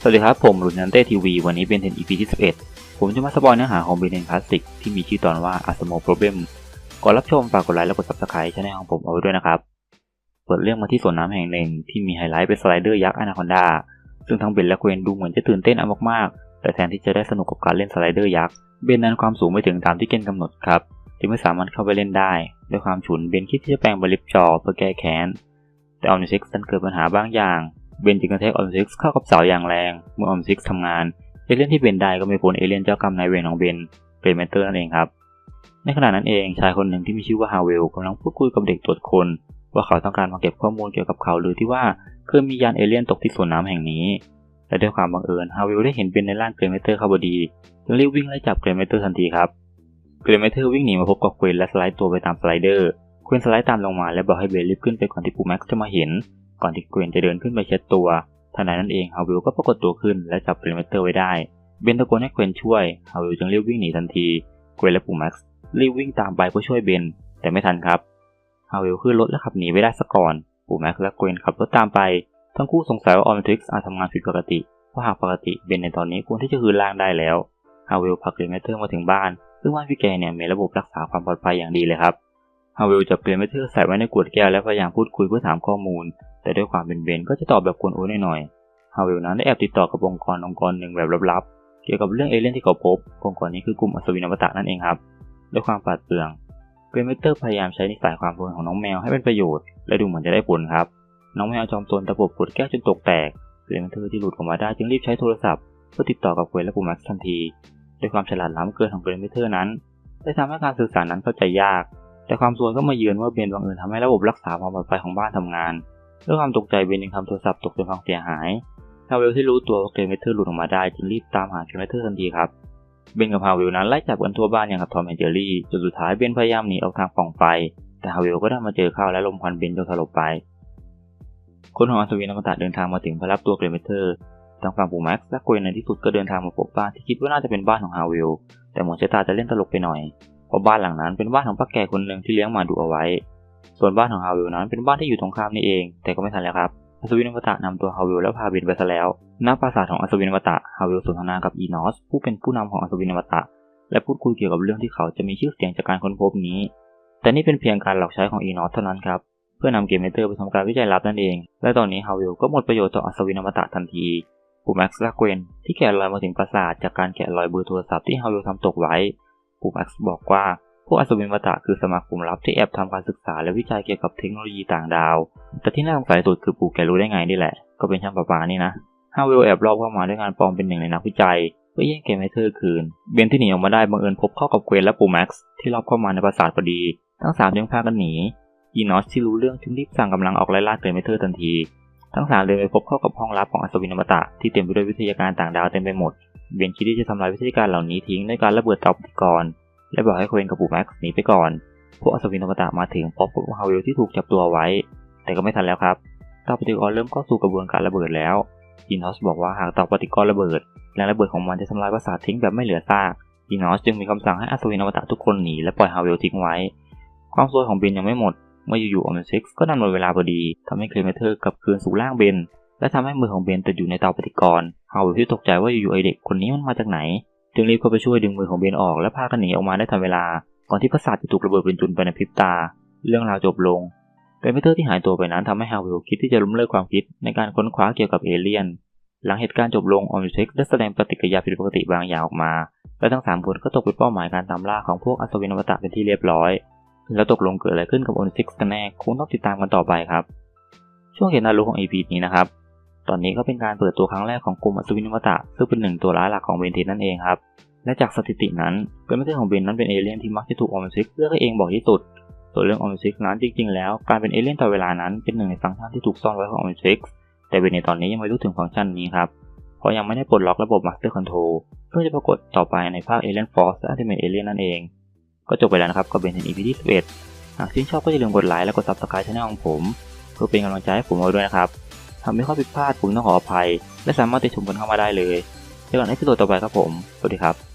สวัสดีครับ ผมหลุนนันเต้ทีวีวันนี้เป็นเทน EP ที่ 11 ผมจะมาสปอยเนื้อหาของเบนเทนคลาสสิกที่มีชื่อตอนว่า a s m o Problem ก่อนรับชมฝากกดไลค์และกด subscribe ช่องของผมเอาไว้ด้วยนะครับ เปิดเรื่องมาที่สวนน้ำแห่งหนึ่งที่มีไฮไลท์เป็นสไลเดอร์ยักษ์อนาคอนดาซึ่งทั้งเบนและเกวนดูเหมือนจะตื่นเต้นอามากๆ แต่แทนที่จะได้สนุกกับการเล่นสไลเดอร์ยักษ์เบนนั้นความสูงไม่ถึงตามที่เกณฑ์กำหนดครับจึงไม่สามารถเข้าไปเล่นได้ ด้วยความฉุนเบนคิดที่จะแปลงบริบจอเพื่อแก้แค้นแต่ออมนิเซ็กซ์ดันเกิดปัญหาบางอย่าง เบนจึงกระแทกออมซิกเข้ากับเสาอย่างแรง เมื่อออมซิกทำงาน เอเลี่ยนที่เบนได้ก็ไม่พ้นเอเลี่ยนเจ้ากรรมนายเวรของเบนเกรเมเตอร์นั่นเองครับ ในขณะนั้นเองชายคนหนึ่งที่มีชื่อว่าฮาเวลกำลังพูดคุยกับเด็กตรวจคน ว่าเขาต้องการมาเก็บข้อมูลเกี่ยวกับเขาหรือที่ว่าเคยมียานเอเลี่ยนตกที่สวนน้ำแห่งนี้และด้วยความบังเอิญฮาเวลได้เห็นเบนในร่างเกรเมเตอร์เข้าพอดีจึงรีบวิ่งไล่จับเกรเมเตอร์ทันทีครับ เกรเมเตอร์วิ่งหนีมาพบกับเควนและสไลด์ตัวไปตามสไลเดอร์เควนสไลด์ตามลงมาและบอกให้เบนรีบขึ้นไปก่อนที่ปูแม็กซ์จะมาเห็น ก่อนที่เควนจะเดินขึ้นไปเช็ดตัวทันใดนั้นเองฮาวิลก็ปรากฏตัวขึ้นและจับเกรนเมเตอร์ไว้ได้เบนตะโกนให้เควนช่วยฮาวิลจึงรีบวิ่งหนีทันทีเกวนและปู่แม็กซ์รีบวิ่งตามไปเพื่อช่วยเบน แต่ไม่ทันครับฮาวิลขึ้นรถและขับหนีไปได้ซะก่อนปู่แม็กซ์และเกวนขับรถตามไป ทั้งคู่สงสัยว่าออมทริกซ์อาจทำงานผิดปกติเพราะหากปกติเบนในตอนนี้ควรที่จะคืนร่างได้แล้วฮาวิลพาเกรนเมเตอร์มาถึงบ้าน ซึ่งบ้านพี่แกเนี่ยมีระบบรักษาความปลอดภัยอย่างดีเลยครับฮาวิลจับเกรนเมเตอร์ใส่ไว้ในขวดแก้วและพยายามพูดคุยเพื่อถามข้อมูล แต่ด้วยความเป็นเบนก็จะตอบแบบกวนโอ้หน่อยฮาวิลนั้นได้แอบติดต่อกับองค์กรองค์กรหนึ่งแบบลับๆ เกี่ยวกับเรื่องเอเลี่ยนที่เขาพบ องค์กรนี้คือกลุ่มอัศวินอวตารนั่นเองครับ ด้วยความปาดเปลืองเกรเมเตอร์พยายามใช้นิสัยความโกรของน้องแมวให้เป็นประโยชน์ และดูเหมือนจะได้ผลครับ น้องแมวจอมโจรตะปบขวดแก้วจนตกแตก เกรเมเตอร์ที่หลุดออกมาได้จึงรีบใช้โทรศัพท์เพื่อติดต่อกับเควและปูแม็กซ์ทันที ด้วยความฉลาดล้ำเกินของเกรเมเตอร์นั้น ได้ทำให้การสื่อสารนั้นเข้าใจยาก แต่ความซวยก็มาเยือนเมื่อเบนบังเอิญทำให้ระบบรักษาความปลอดภัยของบ้านทำงาน ด้วยความตกใจเบนยังทำโทรศัพท์ตกจนพังเสียหายฮาเวลที่รู้ตัวว่าเกรเมเทอร์หลุดออกมาได้จึงรีบตามหาเกรเมเทอร์ทันทีครับเบนกับฮาเวลนั้นไล่จับกันทั่วบ้านอย่างกับทอมแอนเจอรี่จนสุดท้ายเบนพยายามหนีออกทางป่องไฟแต่ฮาเวลก็ได้มาเจอเข้าและลมควันเบนจนสลบไป คนของอัศวินอมตะเดินทางมาถึงเพื่อรับตัวเกรเมเทอร์ทางฝั่งปูแม็กซ์และกุยในที่สุดก็เดินทางมาพบบ้านที่คิดว่าน่าจะเป็นบ้านของฮาเวลแต่หมอชะตาจะเล่นตลกไปหน่อยเพราะบ้านหลังนั้นเป็นบ้านของป้าแก่คนหนึ่งที่เลี้ยงหมาดุเอาไว้ ส่วนบ้านของฮาเวลนั้นเป็นบ้านที่อยู่ตรงข้ามนี่เอง แต่ก็ไม่ทันแล้วครับอัศวินอวตารนำตัวฮาวิลและพาบินไปซะแล้วณปราสาทของอัศวินอวตารฮาวิลสนทนากับอีนอส ผู้เป็นผู้นำของอัศวินอวตารและพูดคุยเกี่ยวกับเรื่องที่เขาจะมีชื่อเสียงจากการค้นพบนี้ แต่นี่เป็นเพียงการหลอกใช้ของอีนอสเท่านั้นครับเพื่อนำเกมเมเตอร์ไปทำการวิจัยลับนั่นเอง และตอนนี้ฮาวิลก็หมดประโยชน์ต่ออัศวินอวตารทันทีปูแม็กซ์และเกวนที่แกะรอยมาถึงปราสาทจากการแกะรอยเบอร์โทรศัพท์ที่ฮาวิลทำตกไว้ปูแม็กซ์บอกว่า พวกอัศวินวัตะคือสมาคมลับที่แอบทำการศึกษาและวิจัยเกี่ยวกับเทคโนโลยีต่างดาว แต่ที่น่าสงสัยสุดคือปู่แกรู้ได้ไงนี่แหละ ก็เป็นช่างประปานี่นะฮาวิลแอบลอบเข้ามาด้วยงานปลอมเป็นหนึ่งในนักวิจัยเพื่อแย่งเกมให้เธอคืน เบนที่หนีออกมาได้บังเอิญพบเข้ากับเกวนและปู่แม็กซ์ที่รอบเข้ามาในปราสาทพอดี ทั้งสามจึงพากันหนียีนอสที่รู้เรื่องจึงรีบสั่งกำลังออกไล่ล่าเกมให้เธอทันที ทั้งสามเลยไปพบเข้ากับห้องลับของอัศวินอมตะที่เต็มไปด้วยวิทยาการต่างดาวเต็มไปหมด เบนคิดที่จะทำลายวิทยาการเหล่านี้ทิ้งด้วยการระเบิดเตาปฏิกรณ์ และบอกให้เควนกับปู่แม็กซ์หนีไปก่อน พวกอัศวินอวตารมาถึงพบกับฮาวิลที่ถูกจับตัวไว้ แต่ก็ไม่ทันแล้วครับเตาปฏิกรณ์เริ่มเข้าสู่กระบวนการระเบิดแล้วอีนอสบอกว่าหากเตาปฏิกรณ์ระเบิดแรงระเบิดของมันจะทำลายปราสาททิ้งแบบไม่เหลือซากอีนอสจึงมีคำสั่งให้อัศวินอวตารทุกคนหนีและปล่อยฮาวิลทิ้งไว้ ความซวยของเบนยังไม่หมดเมื่ออยู่ๆออมซิกก็นันหมดเวลาพอดีทำให้เคลเมเทอร์กลับคืนสู่ร่างเบนและทำให้มือของเบนติดอยู่ในเตาปฏิกรณ์ฮาวิลที่ตกใจว่าอยู่ๆไอเด็กคนนี้มันมาจากไหน จึงรีบเข้าไปช่วยดึงมือของเบนออกและพากันหนีออกมาได้ทันเวลา ก่อนที่ปราสาทจะถูกระเบิดเป็นจุนไปในพริบตา เรื่องราวจบลงเกรเมเตอร์ที่หายตัวไปนั้นทำให้ฮาวิลคิดที่จะล้มเลิกความคิดในการค้นคว้าเกี่ยวกับเอเลี่ยน หลังเหตุการณ์จบลงออมิเช็กได้แสดงปฏิกิริยาผิดปกติบางอย่างออกมา และทั้งสามคนก็ตกเป็นเป้าหมายการตามล่าของพวกอัศวินอวตารเป็นที่เรียบร้อย แล้วตกลงเกิดอะไรขึ้นกับออมิเช็กกันแน่คงต้องติดตามกันต่อไปครับ ช่วงเห็นนารุของ EP นี้นะครับ ตอนนี้ก็เป็นการเปิดตัวครั้งแรกของกลุ่มอัศวินอวตารซึ่งเป็นหนึ่งตัวร้ายหลักของเวนทินนั่นเองครับ และจากสถิตินั้นเกรเมเตอร์ของเบนนั้นเป็นเอเลี่ยนที่มักจะถูกออมซิกเลือกให้เองบอกที่สุด ส่วนเรื่องออมซิกนั้นจริง ๆ แล้วการเป็นเอเลี่ยนตลอเวลานั้นเป็นหนึ่งในฟังก์ชันที่ถูกซ่อนไว้ของออมซิกแต่เบนในตอนนี้ยังไม่รู้ถึงฟังก์ชันนี้ครับเพราะยังไม่ได้ปลดล็อกระบบ Master Control เพื่อจะปรากฏต่อไปในภาค Alien Force และ Ultimate Alien นั่นเอง ก็จบไปแล้วนะครับกับเบนใน EP ที่11หากชื่นชอบก็อย่าลืมกดไลค์และกด Subscribe ช่องของผม เพื่อเป็นกำลังใจให้ผมด้วยนะครับ ทำไม่ข้อผิดพลาดผมต้องขออภัย และสามารถติชมกันเข้ามาได้เลยเจอกันในที่ต่อไปครับผม สวัสดีครับ